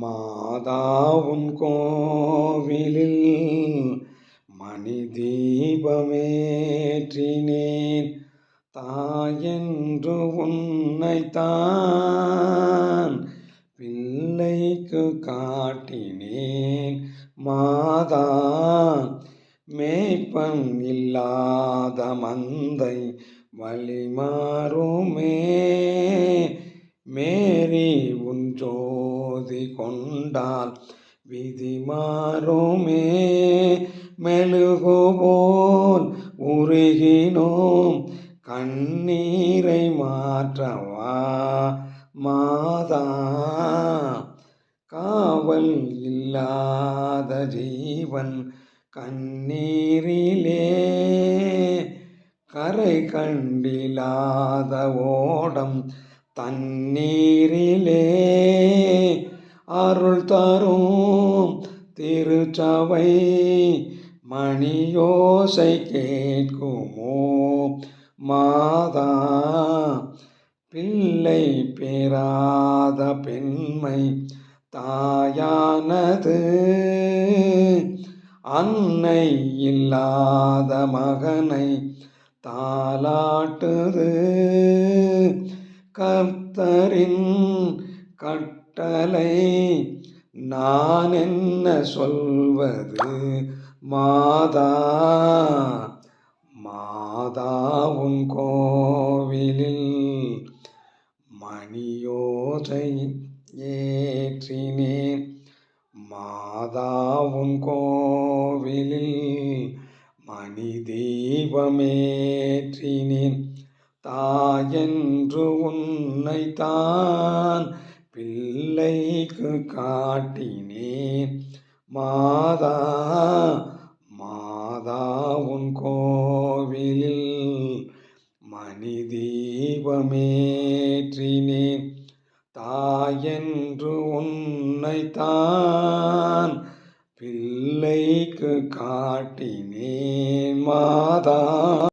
மாதாவுன் கோவிலில் மணி தீபமேற்றினேன் தாயென்று உன்னைத்தான் பிள்ளைக்கு காட்டினேன். மாதா மேய்ப்பன் இல்லாத மந்தை வழிமாறுமே. கொண்டால் விதி மாறுமே. மெழுகுபோல் உருகினோம் கண்ணீரை மாற்றவா மாதா? காவல் இல்லாத ஜீவன் கண்ணீரிலே கரை கண்டிலாத ஓடம் தண்ணீரிலே. அருள் தரும் திருச்சவை மணியோசை கேட்குமோ? மாதா பிள்ளை பெறாத பெண்மை தாயானது அன்னை இல்லாத மகனை தாலாட்டுது கர்த்தரின் கட்டளை. நான் என்ன சொல்வது? மாதா மாதா உன் கோவிலில் மணியோசை ஏற்றினேன். மாதா உன் கோவிலில் மணி தெய்வமேற்றினேன் தாயென்று உன்னைத்தான் பிள்ளைக்கு காட்டினேன். மாதா மாதா உன் கோவிலில் மணி தீபமேற்றினேன் தாயென்று உன்னைத்தான் பிள்ளைக்கு காட்டினேன். மாதா